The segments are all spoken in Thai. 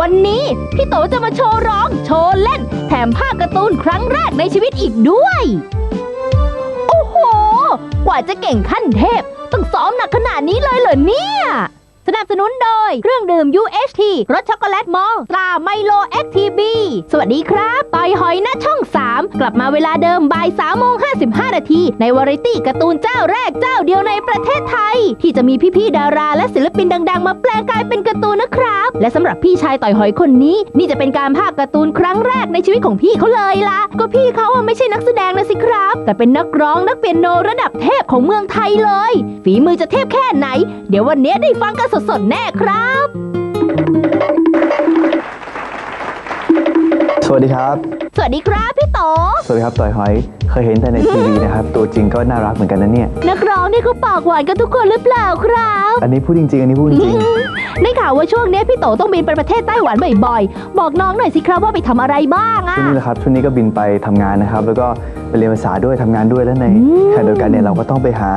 วันนี้พี่โตจะมาโชว์ร้อง โชว์เล่น แถมภาคการ์ตูนครั้งแรกในชีวิตอีกด้วย โอ้โห กว่าจะเก่งขั้นเทพ ต้องซ้อมหนักขนาดนี้เลยเหรอเนี่ย สนับสนุนโดย เครื่องดื่ม UHT รสช็อกโกแลตมอลตราไมโลแอคทีบีสวัสดีครับต่อยหอยหน้าช่อง 3 กลับมาเวลาเดิมบ่าย3โมง55 นาที ในวาไรตี้การ์ตูนเจ้าแรกเจ้าเดียวในประเทศไทย ที่จะมีพี่ๆดาราและศิลปินดัง ๆ มาแปลงกายเป็นการ์ตูนนะครับ และสำหรับพี่ชายต่อยหอยคนนี้ นี่จะเป็นการภาคการ์ตูนครั้งแรกในชีวิตของพี่เขาเลยล่ะก็พี่เขาไม่ใช่นักแสดงนะสิครับ แต่เป็นนักร้องนักเปียโนระดับเทพของเมืองไทยเลย ฝีมือจะเทพแค่ไหน เดี๋ยววันนี้ได้ฟังกันสดๆ แน่ครับ สวัสดีครับ สวัสดีครับพี่โต สวัสดีครับต่อยหอย เคยเห็นแต่ในทีวีนะครับ ตัวจริงก็น่ารักเหมือนกันนะเนี่ย นักร้องนี่เขาปากหวานกันทุกคนหรือเปล่าครับอันนี้พูดจริงๆ อันนี้พูดจริงได้ข่าวว่าช่วงนี้พี่โตต้องบินไปประเทศไต้หวันบ่อยๆ บอกน้องหน่อยสิครับว่าไปทำอะไรบ้างๆอะช่วงนี้แหละครับช่วงนี้ก็บินไปทำงานนะครับ แล้วก็ ไปเรียนภาษาด้วยทำงานด้วยแล้วในอืมขณะเดียวกันเนี่ยเราก็ต้องไปหา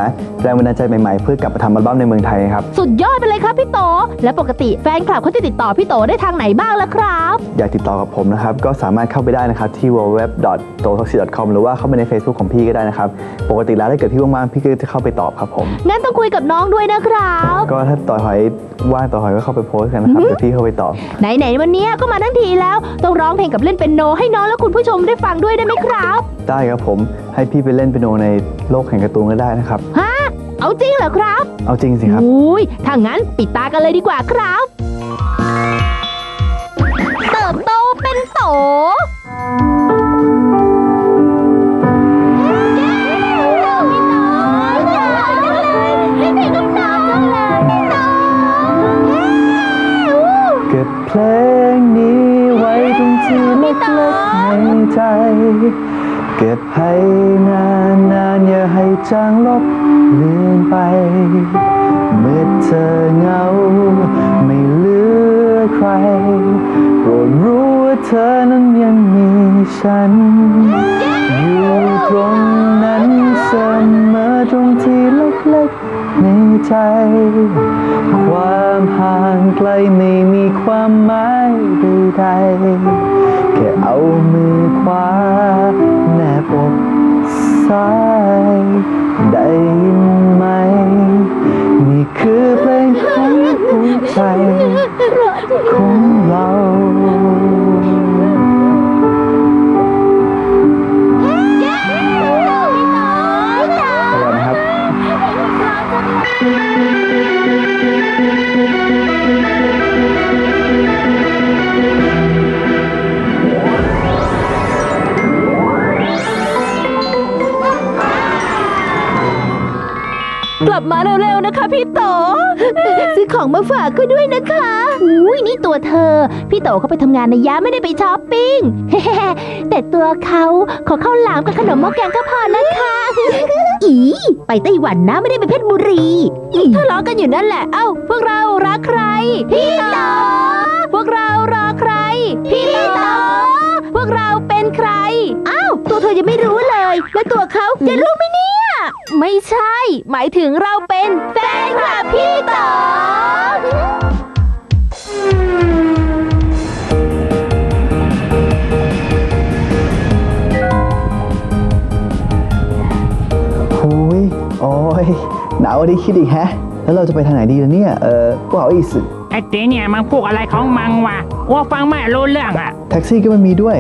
แรงบันดาลใจใหม่ๆ เพื่อกลับมาทำอัลบั้มในเมืองไทยครับ สุดยอดไปเลยครับพี่โต และปกติแฟนคลับเขาจะติดต่อพี่โตได้ทางไหนบ้างล่ะครับ อยากติดต่อกับผมนะครับ ก็สามารถเข้าไปได้นะครับ ที่ www.totoxi.com หรือว่าเข้าไปใน Facebook ของพี่ก็ได้นะครับ ปกติแล้วถ้าเกิดพี่ว่างๆพี่ก็จะเข้าไปตอบครับผมงั้นต้องคุยกับน้องด้วยนะครับ ก็ถ้าต่อยหอยว่างต่อยหอยก็เข้าไปโพสต์กันนะครับเดี๋ยวพี่เข้าไปตอบไหนๆวันนี้ก็มาทั้งทีแล้วต้องร้องเพลงกับเล่นเป็นโน ให้น้องและคุณผู้ชมได้ฟังด้วยได้ไหมครับ ได้ครับผม ให้พี่ไปเล่นเปียโนในโลกแห่งการ์ตูนก็ได้นะครับ ฮะ เอาจริงเหรอครับเอาจริงสิครับ อุ้ยถ้างั้นปิดตากันเลยดีกว่าครับ เติบโตเป็นโต ให้จางลบเลือนไป เมื่อเธอเหงา ไม่เหลือใครโปรดรู้ว่าเธอนั้นยังมีฉัน อยู่ตรงนั้นเสมอตรงที่เล็กๆในใจ ความห่างไกลไม่มีความหมายใดๆแค่เอามือขวาแนบอก ซ้ายได้ยินไหม นี่คือเพลงของหัวใจของเรา กลับมาเร็วๆนะคะ พี่โตซื้อของมาฝากก็ด้วยนะคะอุ้ยนี่ตัวเธอ พี่โตเขาไปทำงานนะยะไม่ได้ไปช้อปปิ้ง แต่ตัวเขาขอข้าวหลามกับขนมหม้อแกงก็พอนะคะ อีไปไต้หวันนะไม่ได้ไปเพชรบุรีทะเลาะกันอยู่นั่นแหละ เอ้า พวกเรารักใคร พี่โตพวกเรารอใคร พี่โตพวกเราเป็นใคร อ้าว ตัวเธอยังไม่รู้เลย และตัวเขาจะรู้ไหมเนี่ย ไม่ใช่ หมายถึงเราเป็นแฟนคลับพี่ต๋อโอ้ยโอ้ยหนาวดิคิดอีกฮะ แล้วเราจะไปทางไหนดีล่ะเนี่ย เออพวกเขาอีกสิไอ้เจ๊เนี่ยมันพูดอะไรของมังวะอ้วฟังไม่รู้เรื่องอะแท็กซี่ก็ไม่มีด้วย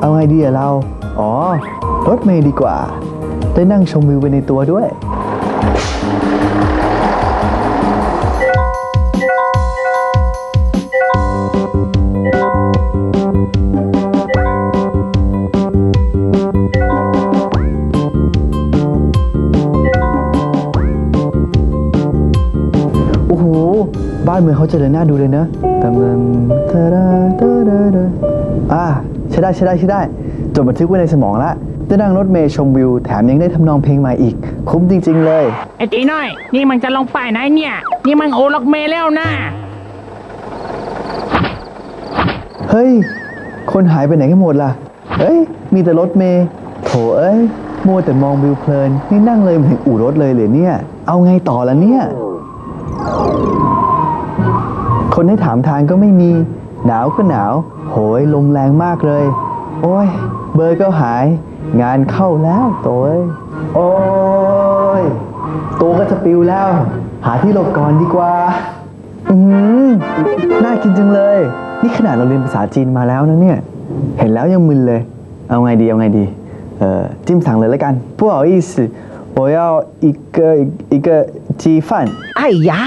เอาไงดีอะเรา อ๋อ รถเมล์ดีกว่า ได้นั่งชมวิวไปในตัวด้วย โอ้โห บ้านเมืองเขาเจริญน่าดูเลยเนอะตำลึงตะดาตะดาดาอ่าใช่ได้ใช่ได้ใช่ได้ จดบันทึกไว้ในสมองละได้นั่งรถเมย์ชมวิว แถมยังได้ทำนองเพลงใหม่อีก คุ้มจริง ๆ เลย ไอ้ตีน้อย นี่มันจะลงไปไหนเนี่ย นี่มันโอล็อกเมแล้วนะเฮ้ย คนหายไปไหนกันหมดล่ะ เฮ้ย มีแต่รถเมย์โถเอ้ย มัวแต่มองวิวเพลิน นี่นั่งเลยมาถึงอู่รถเลยเหรอเนี่ย เอาไงต่อล่ะเนี่ย คนให้ถามทางก็ไม่มี หนาวก็หนาว โหย ลมแรงมากเลย โอ้ย เบอร์ก็หาย งานเข้าแล้วโตัวโอ้ย ตัวก็จะปิวแล้ว หาที่หลบก่อนดีกว่า อืมน่ากินจังเลย นี่ขนาดเราเรียนภาษาจีนมาแล้วนะเนี่ย เห็นแล้วยังมึนเลย เอาไงดี เอาไงดี เอ่อ จิ้มสั่งเลยแล้วกัน不好意思我要一个一个鸡饭 ไอ้ยา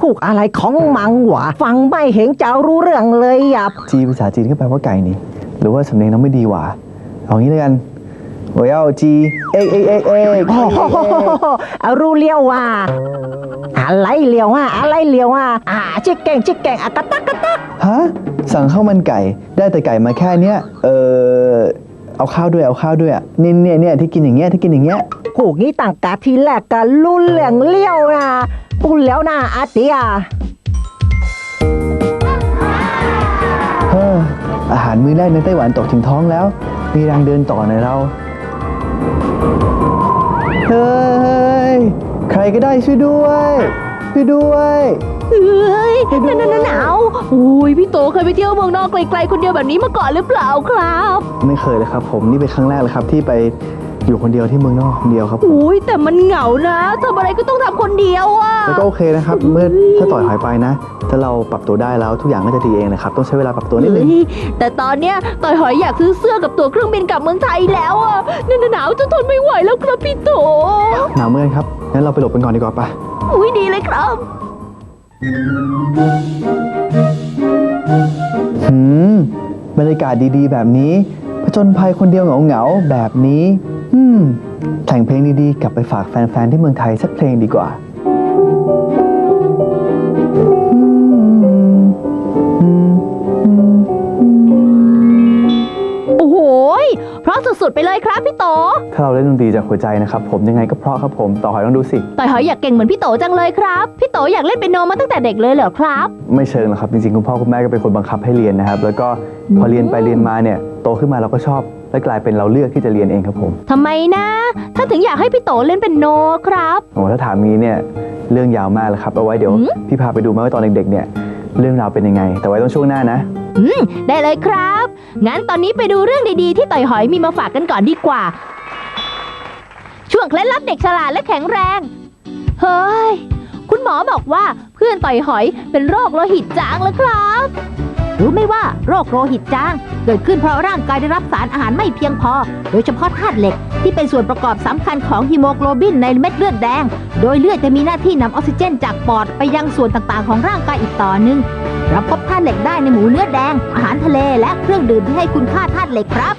พูดอะไรของมังวะ ฟังไม่เห็นจะรู้เรื่องเลยอ่ะ จีภาษาจีนก็แปลว่าไก่นี่ หรือว่าสำเนียงน้องไม่ดีหว่า เอางี้แล้วกัน我要鸡เอ๊ะเอ๊ะเอ๊ะเอ๊ะ โอ้โหเอารู้เลี้ยวว่า อะไรเลี้ยวอ่ะอะไรเลี้ยวอ่ะอ่าชิคเก่งชิคเก่งอะกะตักกะตัก ฮะ สั่งข้าวมันไก่ ได้แต่ไก่มาแค่เนี้ย เออเอาข้าวด้วย เอาข้าวด้วยอ่ะนี่เนี่ยเนี่ยที่กินอย่างเงี้ย ที่กินอย่างเงี้ย พูดงี้ต่างกะทีแรกกันรู้เรื่องเลี้ยวนะพูดแล้วนะอาเตีย อาหารมื้อแรกในไต้หวันตกถึงท้องแล้ว มีแรงเดินต่อหน่อยเรา เฮ้ย ใครก็ได้ช่วยด้วย ช่วยด้วย เอ้ยนั่นนั่นหนาวอุ้ยพี่โตเคยไปเที่ยวเมืองนอกไกลๆคนเดียวแบบนี้มาก่อนหรือเปล่าครับ ไม่เคยเลยครับ ผมนี่เป็นครั้งแรกเลยครับที่ไป อยู่คนเดียวที่เมืองนอกคนเดียวครับอุ้ยแต่มันเหงานะทำอะไรก็ต้องทำคนเดียวอะแล้วก็โอเคนะครับ เมื่อถ้าต่อยหอยไปนะ ถ้าเราปรับตัวได้แล้วทุกอย่างก็จะดีเองนะครับ ต้องใช้เวลาปรับตัวนิดนึง เฮ้ยแต่ตอนเนี้ยต่อยหอยอยากซื้อเสื้อกับตั๋วเครื่องบินกลับเมืองไทยแล้วอะนั่นหนาวจนทนไม่ไหวแล้วครับพี่โตหนาวเมื่อยครับ งั้นเราไปหลบกันก่อนดีกว่าปะอุ้ยดีเลยครับ หืม บรรยากาศดีๆ แบบนี้ผจญภัยคนเดียวเหงาๆ แบบนี้ อืม แต่งเพลงดีๆ กลับไปฝากแฟนๆ ที่เมืองไทยสักเพลงดีกว่าอืมอืมอืมอืมโอ้โหยเพราะสุดๆไปเลยครับพี่โต ถ้าเราเล่นดนตรีจากหัวใจนะครับผมยังไงก็เพราะครับผม ต่อหอยต้องดูสิ ต่อยหอยอยากเก่งเหมือนพี่โตจังเลยครับ พี่โตอยากเล่นเปียโนมาตั้งแต่เด็กเลยเหรอครับ ไม่เชิงหรอกครับ จริงๆ คุณพ่อคุณแม่ก็เป็นคนบังคับให้เรียนนะครับ แล้วก็พอเรียนไปเรียนมาเนี่ย โตขึ้นมาเราก็ชอบ และกลายเป็นเราเลือกที่จะเรียนเองครับผมทำไมนะถ้าถึงอยากให้พี่โตเล่นเป็นโนครับ โอ้ถ้าถามงี้เนี่ยเรื่องยาวมากเลยครับ เอาไว้เดี๋ยวหืม พี่พาไปดูไหมว่าตอนเด็กๆเนี่ยเรื่องราวเป็นยังไง แต่ไว้ต้องช่วงหน้านะ อืม ได้เลยครับ งั้นตอนนี้ไปดูเรื่องดีๆ ที่ต่อยหอยมีมาฝากกันก่อนดีกว่า ช่วงเคล็ดลับเด็กฉลาดและแข็งแรง เฮ้ย คุณหมอบอกว่าเพื่อนต่อยหอยเป็นโรคโลหิตจางแล้วครับ รู้ไหมว่าโรคโลหิตจาง เกิดขึ้นเพราะร่างกายได้รับสารอาหารไม่เพียงพอ โดยเฉพาะธาตุเหล็ก ที่เป็นส่วนประกอบสำคัญของฮีโมโกลบินในเม็ดเลือดแดง โดยเลือดจะมีหน้าที่นำออกซิเจนจากปอดไปยังส่วนต่างๆ ของร่างกายอีกต่อหนึ่งเราพบธาตุเหล็กได้ในหมูเนื้อแดง อาหารทะเลและเครื่องดื่มที่ให้คุณค่าธาตุเหล็กครับ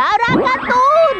ดาราการ์ตูน